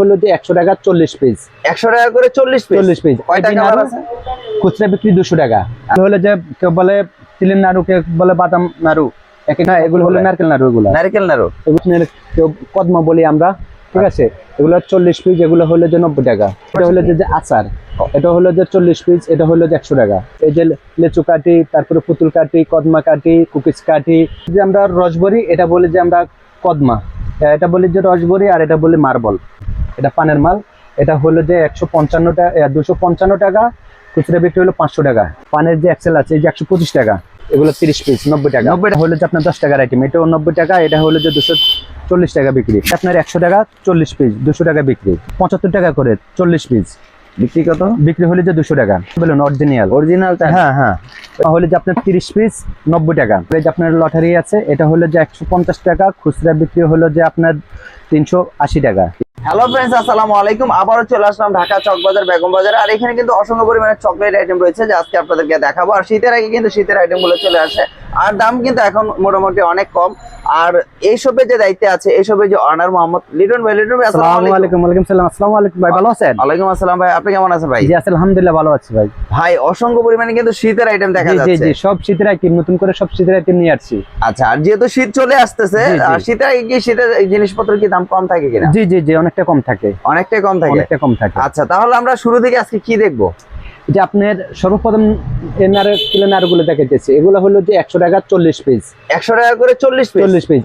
হলো যে একশো টাকা চল্লিশ পিস একশো টাকা করে চল্লিশ পিস চল্লিশ পিস খুচরা বিক্রি দুশো টাকা। হলো যে কেউ বলে তিলের নাড়ু কেউ বলে বাদাম নাড়ু। এগুলো হলো নারকেল নাড়ু এগুলো। নারকেল নাড়ু? কেউ কদমা বলি আমরা ঠিক আছে? এগুলো চল্লিশ পিস এগুলো হলো যে নব্বই টাকা। এটা হলো যে যে আচার। এটা হলো যে চল্লিশ পিস এটা হলো যে একশো টাকা। এই যে লেচু কাটি তারপরে পুতুল কাটি কদমা কাটি কুকিজ কাটি। যে আমরা রসবরি এটা বলি যে আমরা কদমা। এটা বলি যে রসবরি আর এটা বলি মার্বল। এটা পানের মাল। এটা হলো যে একশো পঞ্চান্ন টাকা দুশো পঞ্চান্ন টাকা খুচরা বিক্রি হলো পাঁচশো টাকা। পানের যে এক্সেল আছে এই যে একশো পঁচিশ টাকা এগুলো তিরিশ পিস নব্বই টাকা। নব্বই টাকা। হলো যে আপনার দশ টাকার আইটেম এটাও নব্বই টাকা এটা হলো যে দুশো চল্লিশ টাকা বিক্রি। আপনার একশো টাকা চল্লিশ পিস দুশো টাকা বিক্রি। পঁচাত্তর টাকা করে চল্লিশ পিস বিক্রি কত? বিক্রি হলে যে দুশো টাকা। বলুন অরিজিনাল অরিজিনাল হ্যাঁ হ্যাঁ। হলে যে আপনার তিরিশ পিস নব্বই টাকা। এই যে আপনার লটারি আছে এটা হলো যে একশো পঞ্চাশ টাকা খুচরা বিক্রি হলো যে আপনার তিনশো আশি টাকা। হ্যালো ফ্রেন্ডস আসসালামু আলাইকুম। আবারও চলে আসলাম ঢাকা চকবাজার বেগম বাজার। আর এখানে কিন্তু অসংখ্য পরিমাণে চকলেট আইটেম রয়েছে যে আজকে আপনাদেরকে দেখাবো। আর শীতের আগে কিন্তু শীতের আইটেমগুলো চলে আসে। আর দাম কিন্তু এখন মোটামুটি অনেক কম। আর এইসবের যে দায়িত্বে আছে এইসবের যে অনার মোহাম্মদ লিটন ভাই লিটন ভাই আসসালামু আলাইকুম। ওয়ালাইকুম সালাম। আসসালামু আলাইকুম ভাই ভালো আছেন? ওয়ালাইকুম আসসালাম ভাই আপনি কেমন আছেন ভাই? জি আলহামদুলিল্লাহ ভালো আছি ভাই। ভাই অসংখ্য পরিমাণে কিন্তু শীতের আইটেম দেখা জি জি যাচ্ছে। জি সব শীতের আইটেম নতুন করে সব শীতের আইটেম নিয়ে আসছি। আচ্ছা আর যেহেতু শীত চলে আসতেছে। আর শীতের আগে কি শীতের এই জিনিসপত্র কি দাম কম থাকে কিনা? জি জি জি অনেকটা কম থাকে। অনেকটাই কম থাকে? অনেকটা কম থাকে। আচ্ছা তাহলে আমরা শুরু থেকে আজকে কি দেখব? যে আপনার সর্বপ্রথম এর নারে তুলে নাড়ুগুলো দেখাইতেছি এগুলো হলো যে একশো টাকা চল্লিশ পিস একশো টাকা করে চল্লিশ পিস চল্লিশ পিস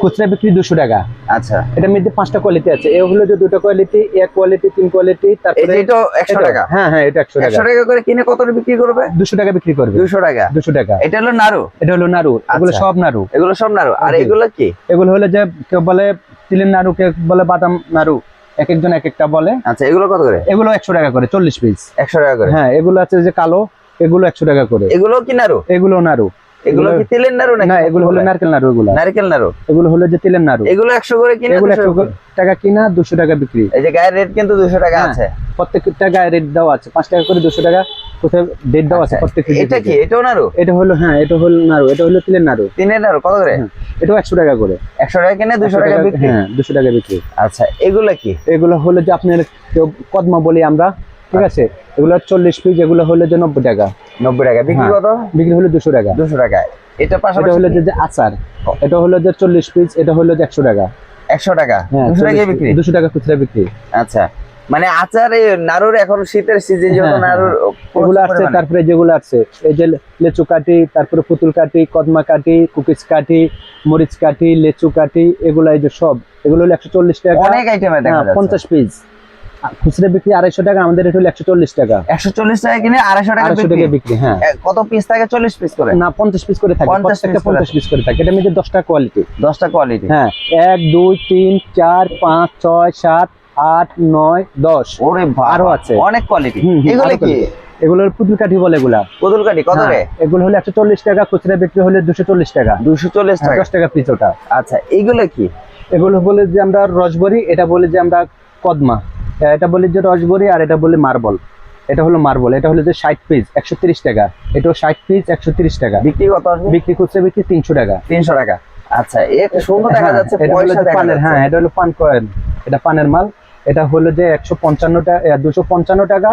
খুচরা বিক্রি দুশো টাকা। আচ্ছা। এটার মধ্যে পাঁচটা কোয়ালিটি আছে। এ হলো যে দুটো কোয়ালিটি এক কোয়ালিটি তিন কোয়ালিটি এই তারপরে যে এটা একশো টাকা? হ্যাঁ হ্যাঁ এটা একশো একশো টাকা। টাকা করে কিনে কত বিক্রি করবে? দুশো টাকা বিক্রি করবে। দুশো টাকা। দুশো টাকা। এটা হলো নাড়ু? এটা হলো নাড়ু। এগুলো আচ্ছা। সব নাড়ু। এগুলো সব নাড়ু। আর এগুলো কি? এগুলো হলো যে কেউ বলে তিলের নাড়ু কে বলে বাদাম নাড়ু এক একজন এক একটা বলে। আচ্ছা এগুলো কত করে? এগুলো একশো টাকা করে চল্লিশ পিস একশো টাকা করে? হ্যাঁ এগুলো আছে যে কালো এগুলো একশো টাকা করে। এগুলো কি নাড়ু? এগুলো নাড়ু। এগুলো কি তেলের নাড়ু না এগুলো হলো নারকেল নাড়ু এগুলো। নারকেল নাড়ু? এগুলো হলো যে তিলের নাড়ু। এগুলো একশো করে কিনে এগুলো 200 টাকা কিনা টাকা বিক্রি। এই যে গায়ের রেট কিন্তু টাকা হ্যাঁ। আছে। প্রত্যেকটা গায়ে রেট দেওয়া আছে। পাঁচ টাকা করে দুশো টাকা কোথায় রেট দেওয়া আছে আচ্ছা, প্রত্যেক এটা কি? এটাও নাড়ু? এটা হলো হ্যাঁ এটা হলো নাড়ু। এটা হলো তিলের নাড়ু। নাড়ু কত করে? হ্যাঁ, এটাও একশো টাকা করে। একশো টাকা কিনে দুশো টাকা বিক্রি? হ্যাঁ দুশো টাকা বিক্রি। আচ্ছা এগুলো কি? এগুলো হলো যে আপনার কদমা বলি আমরা। ঠিক আছে? এগুলো চল্লিশ পিস এগুলো হলো যে নব্বই টাকা। নব্বই টাকা। বিক্রি হ্যাঁ। কত? বিক্রি হলো দুশো টাকা। দুশো টাকা এটা পাশাপাশি হলো যে আচার। এটা হলো যে চল্লিশ পিস এটা হলো যে একশো টাকা। একশো টাকা? হ্যাঁ দুশো টাকা বিক্রি? দুশো টাকা খুচরা বিক্রি। আচ্ছা। মানে আচার এই নাড়ুর এখন শীতের সিজন হ্যাঁ, নাড়ুর এগুলো প্রচুর আসছে তারপরে যেগুলো আছে এই যে লেচু কাটি তারপরে পুতুল কাটি কদমা কাটি কুকিজ কাটি মরিচ কাটি লেচু কাটি এগুলো এই যে সব এগুলো হলো একশো চল্লিশ টাকা। অনেক আইটেমে দেখা যাচ্ছে। পঞ্চাশ পিস খুচরা বিক্রি আড়াইশো টাকা আমাদের এটা হলো একশো চল্লিশ টাকা। একশো চল্লিশ টাকা কিনে আড়াইশো টাকা আড়াইশো টাকা বিক্রি হ্যাঁ। কত পিস থাকে? চল্লিশ পিস করে। না পঞ্চাশ পিস করে থাকে 50 প্রত্যেকটা পঞ্চাশ পিস করে থাকে। এটা মধ্যে দশটা কোয়ালিটি দশটা কোয়ালিটি হ্যাঁ এক দুই তিন চার পাঁচ ছয় সাত আট নয় দশ। ওরে আরও আছে। অনেক কোয়ালিটি এগুলো কি? quality। এগুলো পুতুল কাঠি বলে এগুলা। পুতুল কাটি কত হ্যাঁ, রে? এগুলো হলো একশো চল্লিশ টাকা খুচরা বিক্রি হলে দুশো চল্লিশ টাকা। দুশো চল্লিশ টাকা। দশ টাকা পিস ওটা। আচ্ছা এগুলো কি? এগুলো বলে যে আমরা রসবরি এটা বলে যে আমরা কদমা। এটা বলি যে রসবরি আর এটা বলি মার্বল। এটা হলো মার্বল এটা হলো যে ষাট পিস একশো তিরিশ টাকা। এটাও ষাট পিস একশো তিরিশ টাকা। বিক্রি কত বিক্রি খুচরা বিক্রি তিনশো টাকা। তিনশো টাকা। আচ্ছা এটা সুন্দর দেখা হ্যাঁ, যাচ্ছে এটা পানের হ্যাঁ এটা হলো পান কয়েন এটা পানের মাল। এটা হলো যে একশো পঞ্চান্ন টাকা দুশো পঞ্চান্ন টাকা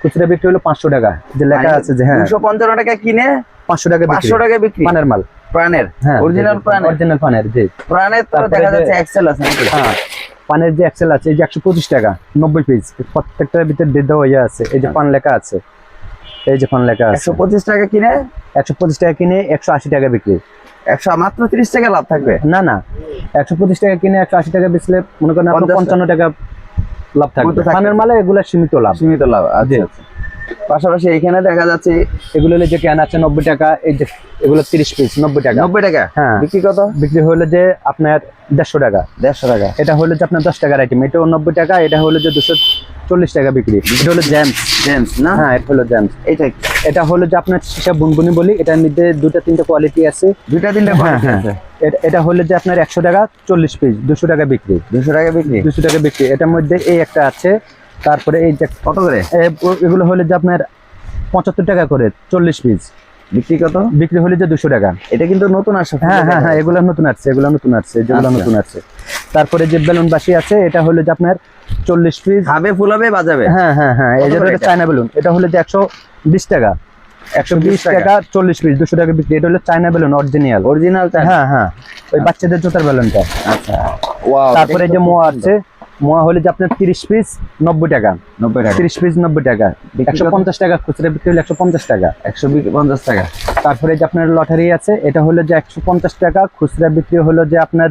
খুচরা বিক্রি হলো পাঁচশো টাকা। যে লেখা আছে যে হ্যাঁ। দুশো পঞ্চান্ন টাকা কিনে পাঁচশো টাকা পাঁচশো টাকা বিক্রি। পানের মাল। প্রাণের হ্যাঁ অরিজিনাল প্রাণের অরিজিনাল পানের জি। প্রাণের তো দেখা যাচ্ছে এক্সেল আছে হ্যাঁ। পানের যে এক্সেল আছে এই যে একশো পঁচিশ টাকা নব্বই পিস প্রত্যেকটার ভিতরে দেড় ইয়ে আছে এই যে পান লেখা আছে এই যে পান লেখা আছে। একশো পঁচিশ টাকা কিনে? একশো পঁচিশ টাকা কিনে একশো আশি টাকা বিক্রি। একশো মাত্র তিরিশ টাকা লাভ থাকবে? না না একশো পঁচিশ টাকা কিনে একশো আশি টাকা বেচলে মনে করেন পঞ্চান্ন টাকা লাভ থাকবে। পানের মালে এগুলো সীমিত লাভ। সীমিত লাভ আচ্ছা। পাশাপাশি এখানে দেখা যাচ্ছে এগুলো হলো যে ক্যান আছে নব্বই টাকা এই যে এগুলো তিরিশ পিস নব্বই টাকা। নব্বই টাকা? হ্যাঁ। বিক্রি কত? বিক্রি হলো যে আপনার দেড়শো টাকা। দেড়শো টাকা। এটা হলো যে আপনার দশ টাকার আইটেম এটাও নব্বই টাকা এটা হলো যে দুশো চল্লিশ টাকা বিক্রি। এটা হলো জ্যামস জেন্টস না? হ্যাঁ এটা হলো জ্যামস এটা এটা হলো যে আপনার বুনবুনি বলি এটার মধ্যে দুটা তিনটা কোয়ালিটি আছে। তিনটা হ্যাঁ হ্যাঁ। আছে। এটা- এটা হলো যে আপনার একশো টাকা চল্লিশ পিস দুশো টাকা বিক্রি। দুশো টাকা বিক্রি। দুশো টাকা বিক্রি। এটার মধ্যে এই একটা আছে তারপরে এই যে কত করে? এগুলো হলে যে আপনার পঁচাত্তর টাকা করে চল্লিশ পিস বিক্রি কত? বিক্রি হলে যে দুশো টাকা। এটা কিন্তু নতুন আসছে। হ্যাঁ হ্যাঁ হ্যাঁ এগুলো নতুন আসছে এগুলো নতুন আসছে যেগুলো আচ্ছা। নতুন আছে তারপরে যে বেলুন বাসি আছে এটা হলো যে আপনার চল্লিশ পিস খাবে ফুলাবে বাজাবে? হ্যাঁ হ্যাঁ হ্যাঁ এই যে? চায়না বেলুন এটা হলো যে একশো বিশ টাকা। একশো বিশ টাকা চল্লিশ পিস দুশো টাকা বিক্রি এটা হলো চায়না বেলুন অরিজিনাল অরিজিনাল হ্যাঁ হ্যাঁ ওই বাচ্চাদের জুতার বেলুনটা। আচ্ছা। তারপরে যে মোয়া আছে মোয়া হলে যে আপনার তিরিশ পিস নব্বই টাকা। 90 টাকা। তিরিশ পিস নব্বই টাকা। একশো পঞ্চাশ টাকা খুচরা বিক্রি হলে একশো পঞ্চাশ টাকা। 150 টাকা। তারপরে যে আপনার লটারি আছে এটা হলো যে একশো পঞ্চাশ টাকা খুচরা বিক্রি হলো যে আপনার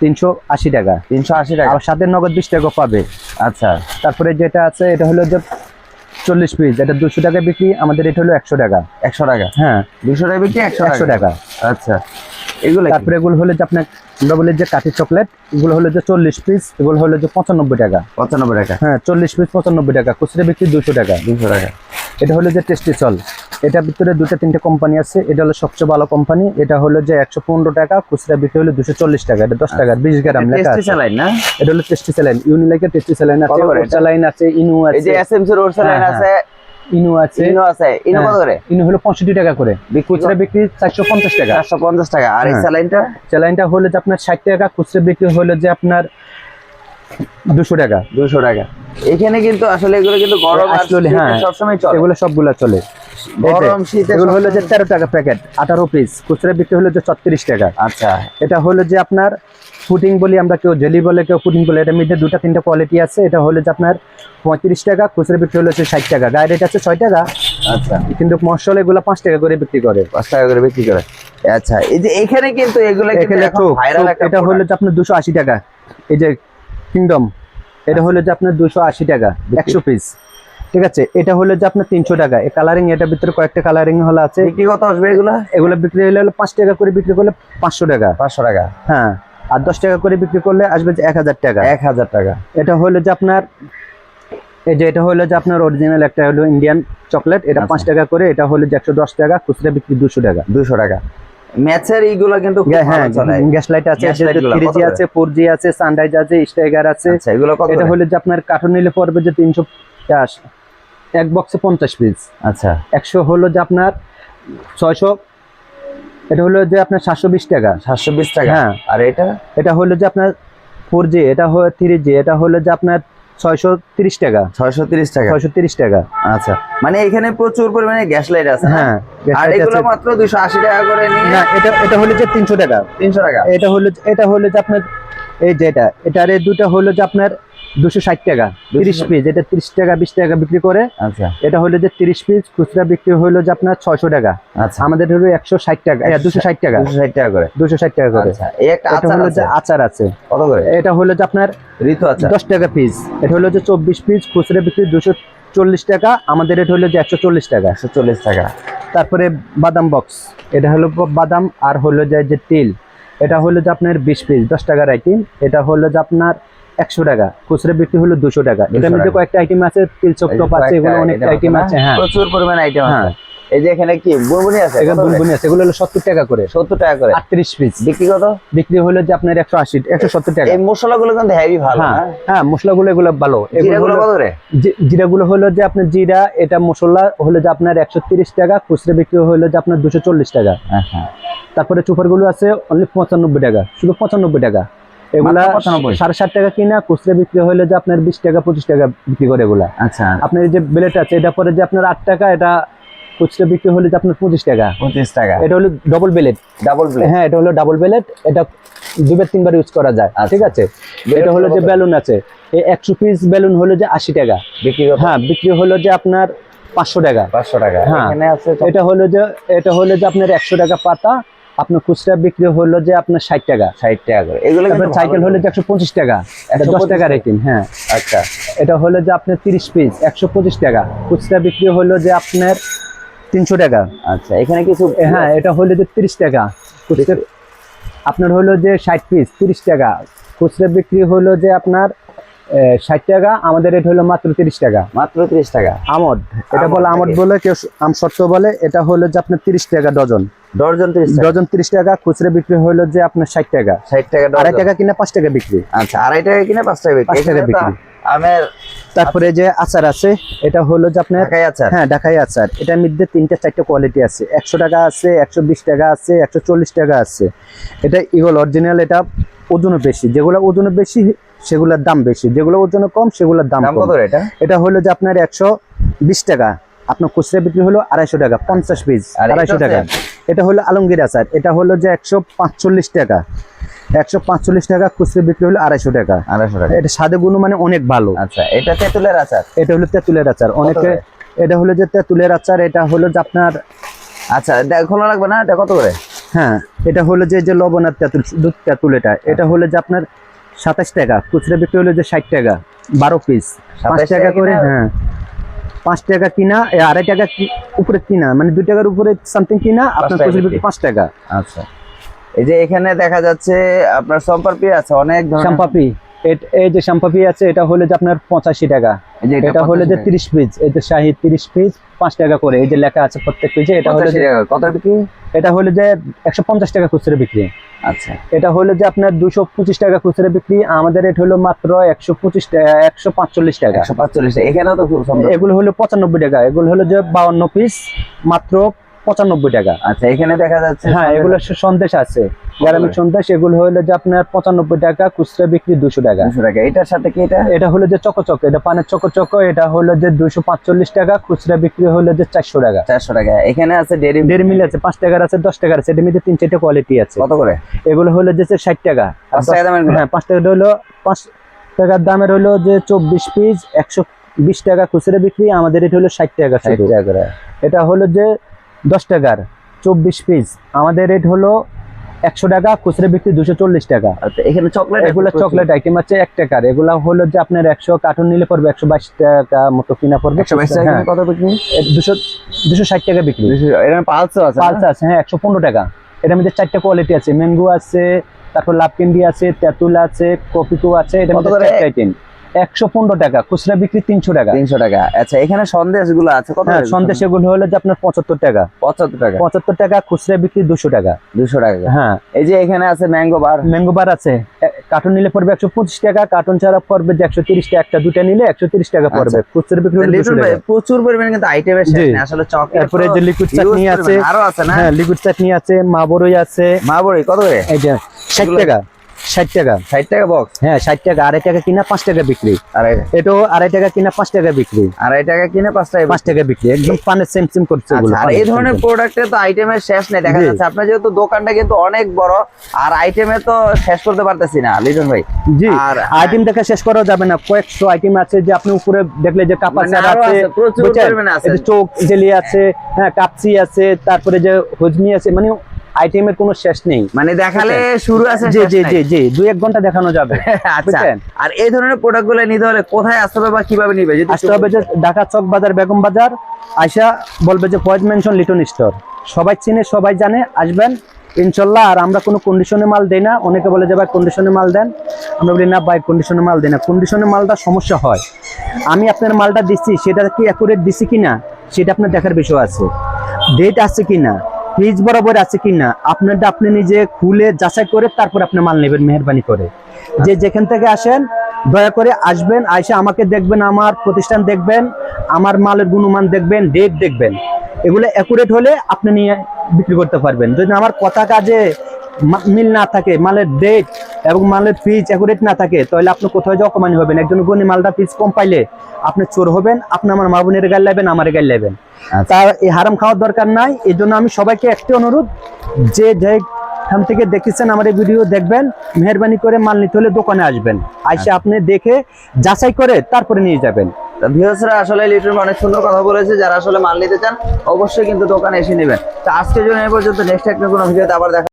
তিনশো আশি টাকা। 380 টাকা। আর সাথে নগদ বিশ টাকা পাবে। আচ্ছা। তারপরে যেটা আছে এটা হলো যে চল্লিশ পিস এটা দুশো টাকা বিক্রি আমাদের এটা হলো একশো টাকা। 100 টাকা? হ্যাঁ। দুশো টাকা বিক্রি 100 একশো টাকা। আচ্ছা। এগুলো তারপরে এগুলো হলো যে আপনার আমরা বলি যে কাঠি চকলেট এগুলো হলো যে চল্লিশ পিস এগুলো হলো যে পঁচানব্বই টাকা। 95 টাকা। হ্যাঁ চল্লিশ পিস পঁচানব্বই টাকা খুচরা বিক্রি দুশো টাকা। 200 টাকা। এটা হলো যে টেস্টি চল। এটার ভিতরে দুটো তিনটে কোম্পানি আছে এটা হলো সবচেয়ে ভালো কোম্পানি এটা হলো যে একশো পনেরো টাকা খুচরা বিক্রি হলো দুশো চল্লিশ টাকা এটা দশ টাকা বিশ গ্রাম লেখা না? এটা হলো টেস্টি স্যালাইন ইউনিলাইকের টেস্টি স্যালাইন আছে? স্যালাইন আছে ইনু এই যে আছে। এসএমসি রোড স্যালাইন আছে ইনু আছে। ইনো আছে। ইনো কত হ্যাঁ, করে? ইনু হলো পঁয়ষট্টি টাকা করে। খুচরা বিক্রি চারশো পঞ্চাশ টাকা। 450 টাকা। আর এই হ্যাঁ। স্যালাইনটা? স্যালাইনটা হলো যে আপনার ষাট টাকা খুচরা বিক্রি হলো যে আপনার দুশো টাকা। 200 টাকা। এখানে কিন্তু আসলে এগুলো কিন্তু গরম আসলে হ্যাঁ সবসময় চলে। এগুলো সবগুলা চলে। গরম শীতে এগুলো হলো যে সবসময়- তেরো টাকা প্যাকেট আঠারো পিস খুচরা বিক্রি হলো যে ছত্রিশ টাকা। আচ্ছা। এটা হলো যে আপনার ফুটিং বলি আমরা কেউ জেলি বলে কেউ ফুটিং বলে এটার মধ্যে দুটা তিনটা কোয়ালিটি আছে। এটা হলো যে আপনার পঁয়ত্রিশ টাকা খুচরা বিক্রি হলো যে ষাট টাকা। গায়ে রেট আছে ছয় টাকা। আচ্ছা। কিন্তু মশল এগুলো পাঁচ টাকা করে বিক্রি করে। পাঁচ টাকা করে বিক্রি করে। আচ্ছা এই যে এখানে কিন্তু এগুলো এখানে এটা হলো যে আপনার দুশো আশি টাকা। এই যে কিংডম এটা হলো যে আপনার দুশো আশি টাকা একশো পিস ঠিক আছে? এটা হলো যে আপনার তিনশো টাকা। এই কালারিং এটার ভিতরে কয়েকটা কালারিং হলো আছে। বিক্রি কত আসবে এগুলো? এগুলো বিক্রি হলে পাঁচ টাকা করে বিক্রি করলে পাঁচশো টাকা। পাঁচশো টাকা। হ্যাঁ। আর দশ টাকা করে বিক্রি করলে আসবে যে এক হাজার টাকা। এক হাজার টাকা। এটা হলো যে আপনার এই যে এটা হলো যে আপনার অরিজিনাল একটা হলো ইন্ডিয়ান চকলেট এটা আচ্ছা। পাঁচ টাকা করে এটা হলো যে একশো দশ টাকা খুচরা বিক্রি দুশো টাকা। দুশো টাকা। ম্যাচের এইগুলো কিন্তু হ্যাঁ গ্যাস লাইট আছে থ্রি জি আছে ফোর জি আছে সানরাইজ আছে স্টাইগার আছে। আচ্ছা এগুলো এটা হলো যে আপনার কার্টুন নিলে পড়বে যে তিনশো এক বক্সে পঞ্চাশ পিস আচ্ছা। একশো হলো যে আপনার ছয়শো এটা হলো যে আপনার সাতশো বিশ টাকা। সাতশো বিশ টাকা? হ্যাঁ। আর এটা? এটা হলো যে আপনার ফোর জি এটা হলো থ্রি জি এটা হলো যে আপনার ছয়শো তিরিশ টাকা। ছয়শো তিরিশ টাকা? ছয়শো তিরিশ টাকা। আচ্ছা। মানে এখানে প্রচুর পরিমাণে গ্যাস লাইট আছে হ্যাঁ? আর light এগুলো মাত্র দুইশো আশি টাকা করে না এটা এটা হলো যে তিনশো টাকা। তিনশো টাকা। এটা হলো এটা হলো যে আপনার এই যেটা এটার দুটো হলো যে আপনার দুশো ষাট টাকা তিরিশ পিস এটা তিরিশ টাকা বিশ টাকা বিক্রি করে। আচ্ছা। এটা হলো যে তিরিশ পিস খুচরা বিক্রি হলো যে আপনার ছয়শো টাকা। আচ্ছা। আমাদের হলো একশো ষাট টাকা দুশো ষাট টাকা। দুশো ষাট টাকা করে। দুশো ষাট টাকা করে। আচ্ছা এটা আচার হলো যে আচার আছে। কত করে? এটা হলো যে আপনার ঋতু আচার। দশ টাকা পিস এটা হলো যে চব্বিশ পিস খুচরা বিক্রি দুশো চল্লিশ টাকা। আমাদের এটা হলো যে একশো চল্লিশ টাকা। একশো চল্লিশ টাকা। তারপরে বাদাম বক্স এটা হলো বাদাম আর হলো যে যে তেল। এটা হলো যে আপনার বিশ পিস দশ টাকার আইটেম এটা হলো যে আপনার একশো টাকা খুচরা বিক্রি হলো দুশো টাকা। এটার মধ্যে কয়েকটা আইটেম আছে তিল চপ টপ আছে এগুলো অনেক আইটেম আছে হ্যাঁ। প্রচুর পরিমাণে আইটেম আছে। হ্যাঁ। এই যে এখানে কি বুনবুনি আছে? এগুলো বুনবুনি আছে এগুলো হলো সত্তর টাকা করে। সত্তর টাকা করে। আটত্রিশ পিস বিক্রি কত? বিক্রি হলো যে আপনার একশো আশি একশো সত্তর টাকা। এই মশলাগুলো কিন্তু হেভি ভালো হ্যাঁ না হ্যাঁ মশলাগুলো এগুলো ভালো। এগুলো কত করে? জিরাগুলো হলো যে আপনার জিরা এটা মশলা হলো যে আপনার একশো তিরিশ টাকা খুচরা বিক্রি হলো যে আপনার দুশো চল্লিশ টাকা। আচ্ছা। তারপরে চুপারগুলো আছে অনলি পঁচানব্বই টাকা শুধু পঁচানব্বই টাকা। এগুলা সাড়ে ষাট টাকা কিনা খুচরা বিক্রি হলে যে আপনার বিশ টাকা পঁচিশ টাকা বিক্রি করে এগুলা। আচ্ছা। আপনার যে বেলেট আছে এটা পরে যে আপনার আট টাকা এটা খুচরা বিক্রি হলে যে আপনার পঁচিশ টাকা। পঁচিশ টাকা। এটা হলো ডবল বেলেট ডাবল হ্যাঁ এটা হলো ডাবল বেলেট এটা দুবার তিনবার ইউজ করা যায় আচ্ছা। ঠিক আছে? এটা হলো যে বেলুন আছে। এই একশো পিস বেলুন হলো যে আশি টাকা। বিক্রি হ্যাঁ বিক্রি হলো যে আপনার পাঁচশো টাকা। পাঁচশো টাকা। হ্যাঁ। এটা হলো যে এটা হলো যে আপনার একশো টাকা পাতা আপনার খুচরা বিক্রি হলো যে আপনার ষাট টাকা। ষাট টাকা করে। এগুলো সাইকেল। হলো যে একশো পঁচিশ টাকা এটা দশ 125 টাকা রেটিং হ্যাঁ। আচ্ছা। এটা হলো যে আপনার তিরিশ পিস একশো পঁচিশ টাকা। খুচরা বিক্রি হলো যে আপনার তিনশো টাকা। আচ্ছা এখানে কিছু হ্যাঁ এটা হলো যে তিরিশ টাকা। আপনার হলো যে ষাট পিস তিরিশ টাকা। খুচরা বিক্রি হলো যে আপনার ষাট টাকা আমাদের রেট হলো মাত্র তিরিশ টাকা। মাত্র তিরিশ টাকা। আমদ এটা বলে আমদ বলে কেউ আম সত্য বলে এটা হলো যে আপনার তিরিশ টাকা ডজন। ত্রিশ ডজন তিরিশ টাকা খুচরা বিক্রি হলো যে আপনার ষাট টাকা। ষাট টাকা আড়াই টাকা কিনা পাঁচ টাকা বিক্রি। আচ্ছা আড়াই টাকা কিনে পাঁচ টাকা বিক্রি। পাঁচ টাকা বিক্রি। আমের তারপরে যে আচার আছে এটা হলো যে আপনার ঢাকাই আচার। হ্যাঁ ঢাকাই আচার। এটার মধ্যে তিনটা চারটে কোয়ালিটি আছে। একশো টাকা আছে একশো বিশ টাকা আছে একশো চল্লিশ টাকা আছে। এটা ইগল অরিজিনাল এটা ওজনও বেশি। যেগুলো ওজনে বেশি সেগুলোর দাম বেশি। যেগুলো ওজনে কম সেগুলোর দাম কত এটা? এটা হলো যে আপনার একশো বিশ টাকা। আপনার খুচরা বিক্রি হলো আড়াইশো টাকা পঞ্চাশ পিস আড়াইশো টাকা। এটা হলো আলমগীর আচার। এটা হলো যে একশো পাঁচচল্লিশ টাকা। একশো পাঁচচল্লিশ টাকা খুচরা বিক্রি হলো আড়াইশো টাকা। আড়াইশো টাকা। এটা স্বাদে গুণ মানে অনেক ভালো। আচ্ছা এটা তেঁতুলের আচার? এটা হলো তেঁতুলের আচার। অনেকে এটা হলো যে তেঁতুলের আচার এটা হলো যে আপনার আচ্ছা দেখ খোলা লাগবে না? এটা কত করে? হ্যাঁ এটা হলো যে যে লবণ আর তেঁতুল দুধ তেঁতুল এটা। এটা হলো যে আপনার সাতাশ টাকা খুচরা বিক্রি হলো যে ষাট টাকা বারো পিস পাঁচ টাকা করে? হ্যাঁ। পাঁচ টাকা কিনা আড়াই টাকা উপরে কিনা মানে দুই টাকার উপরে সামথিং কিনা আপনার খুচরা বিক্রি। পাঁচ টাকা। আচ্ছা। এই যে এখানে দেখা যাচ্ছে আপনার সম্পার পি আছে অনেক ধরনের। শ্যাম্পাপি এই যে শ্যাম্পাপি আছে এটা হলো যে আপনার পঁচাশি টাকা। এই যে এটা হলো যে তিরিশ পিস এই যে শাহি তিরিশ পিস পাঁচ টাকা করে। এই যে লেখা আছে প্রত্যেক পেজে এটা হলো 85 যে কত বিক্রি? এটা হলো যে একশো পঞ্চাশ টাকা খুচরা বিক্রি। আচ্ছা। এটা হলো যে আপনার দুশো পঁচিশ টাকা খুচরা বিক্রি আমাদের রেট হলো মাত্র একশো পঁচিশ টাকা একশো পাঁচচল্লিশ টাকা। একশো পাঁচচল্লিশ এখানেও তো এগুলো হলো পঁচানব্বই টাকা। এগুলো হলো যে বাউন্ন পিস মাত্র পঁচানব্বই টাকা। আচ্ছা এখানে দেখা যাচ্ছে হ্যাঁ এগুলো সন্দেশ আছে। গ্রামের সন্দেশ এগুলো হলো যে আপনার পঁচানব্বই টাকা খুচরা বিক্রি দুশো টাকা। দুশো টাকা। এটার সাথে কি এটা? এটা হলো যে চকচক এটা পানের চকচক এটা হলো যে দুশো পাঁচচল্লিশ টাকা খুচরা বিক্রি হলো যে চারশো টাকা। চারশো টাকা। এখানে আছে ডেরি দেড় মিল আছে পাঁচ টাকার আছে দশ টাকার আছে এটার মধ্যে তিন চারটে কোয়ালিটি আছে। কত করে? এগুলো হলো যে ষাট টাকা। হ্যাঁ পাঁচ টাকাটা হলো পাঁচ টাকার দামের হলো যে চব্বিশ পিস একশো বিশ টাকা খুচরা বিক্রি আমাদের এটা হলো ষাট টাকা ষাট টাকা করে। এটা হলো যে দশ টাকার চব্বিশ পিস আমাদের রেট হলো একশো টাকা খুচরা বিক্রি দুশো চল্লিশ টাকা। আচ্ছা এখানে চকলেট এগুলো চকলেট আইটেম আছে এক টাকার। এগুলো হলো যে আপনার একশো কার্টুন নিলে পড়বে একশো বাইশ টাকা মতো কিনা পড়বে। হ্যাঁ, কত বিক্রি? দুশো দুশো ষাট টাকা বিক্রি। পালসও আছে পালস আছে হ্যাঁ একশো পনেরো টাকা। এটার মধ্যে চারটা কোয়ালিটি আছে ম্যাঙ্গো আছে তারপর লাভকেন্ডি আছে তেঁতুল আছে কপিকো আছে এটার কত মধ্যে আইটেম একশো পনেরো টাকা খুচরা বিক্রি তিনশো টাকা। তিনশো টাকা। আচ্ছা এখানে সন্দেশগুলো আছে কত সন্দেশ এগুলো হলো যে আপনার পঁচাত্তর টাকা। পঁচাত্তর টাকা। পঁচাত্তর টাকা খুচরা বিক্রি দুশো টাকা। দুশো টাকা। হ্যাঁ। এই যে এখানে আছে ম্যাঙ্গো বার ম্যাঙ্গো বার আছে। কার্টুন নিলে পড়বে একশো পঁচিশ টাকা কার্টুন ছাড়া পড়বে যে একশো তিরিশ টাকা। একটা দুটা নিলে একশো তিরিশ টাকা পড়বে। খুচরা বিক্রি হলো লিটন 200 ভাই টাকা। প্রচুর পরিমাণে কিন্তু। নেই আসলে যে লিকুইড চাটনি আছে আরও আছে না? হ্যাঁ লিকুইড চাটনি আছে মা আছে। মা বড়ি কত করে? এই যে ষাট টাকা। ষাট টাকা। ষাট টাকা বক্স হ্যাঁ ষাট টাকা। আড়াই টাকা কিনা পাঁচ টাকা বিক্রি। আড়াই এটাও আড়াই টাকা কিনা পাঁচ টাকা বিক্রি। আড়াই টাকা কিনে পাঁচ টাকা পাঁচ টাকা বিক্রি। একদম পানের সেম সেম করছে আচ্ছা, আর এই ধরনের প্রোডাক্টে তো আইটেমের শেষ নেই দেখা যাচ্ছে। আপনার যেহেতু দোকানটা কিন্তু অনেক বড় আর আইটেমে তো শেষ করতে পারতেছি না লিটন ভাই। জি আর আইটেম দেখা শেষ করা যাবে না। কয়েকশো আইটেম আছে যে আপনি উপরে দেখলে যে কাপা মানে আছে প্রচুর চোখ জেলি আছে হ্যাঁ কাপসি আছে তারপরে যে হজমি আছে মানে আইটেমের কোনো শেষ নেই। মানে দেখালে শুরু আছে জি জি জি জি দুই এক ঘণ্টা দেখানো যাবে। আচ্ছা? আর এই ধরনের প্রোডাক্টগুলো নিতে হলে কোথায় আসতে হবে বা কীভাবে নিবে? যদি আসতে হবে যে ঢাকা চক বাজার বেগম বাজার। আইসা বলবে যে ফয়েজ মেনশন লিটন স্টোর। সবাই চিনে সবাই জানে আসবেন। ইনশাল্লাহ আর আমরা কোনো কন্ডিশনে মাল দেই না। অনেকে বলে যে ভাই কন্ডিশনে মাল দেন? আমরা বলি না ভাই কন্ডিশনে মাল দেই না। কন্ডিশনে মালটা সমস্যা হয়। আমি আপনার মালটা দিচ্ছি সেটা কি অ্যাকুরেট দিচ্ছি কিনা সেটা আপনার দেখার বিষয় আছে। ডেট আছে কিনা? ফ্রিজ বরাবর আছে কিনা, আপনারটা আপনি নিজে খুলে যাচাই করে তারপর আপনি মাল নেবেন, মেহরবানি করে। যে যেখান থেকে আসেন, দয়া করে আসবেন, আইসে আমাকে দেখবেন, আমার প্রতিষ্ঠান দেখবেন, আমার মালের গুণমান দেখবেন, ডেট দেখবেন। এগুলো অ্যাকুরেট হলে আপনি নিয়ে বিক্রি করতে পারবেন। যদি আমার কথা কাজে মিল না থাকে মালের ডেট এবং মালের ফিজ অ্যাকুরেট না থাকে তাহলে আপনি কোথাও যাওয়া কমানি হবেন? একজন গুণী মালটা ফিজ কম পাইলে আপনি চোর হবেন আপনি আমার মা বোনের গাল লাইবেন আমার গাল লাইবেন। আচ্ছা। তার এই হারাম খাওয়ার দরকার নাই এই জন্য আমি সবাইকে একটি অনুরোধ যে যেখান থেকে দেখেছেন আমার এই ভিডিও দেখবেন মেহরবানি করে মাল নিতে হলে দোকানে আসবেন। আইসা আপনি দেখে যাচাই করে তারপরে নিয়ে যাবেন। ভিউসরা আসলে লিটন অনেক সুন্দর কথা বলেছে যারা আসলে মাল নিতে চান অবশ্যই কিন্তু দোকানে এসে নেবেন। তো আজকের জন্য এই পর্যন্ত নেক্সট একটা কোনো ভিডিওতে আবার দেখা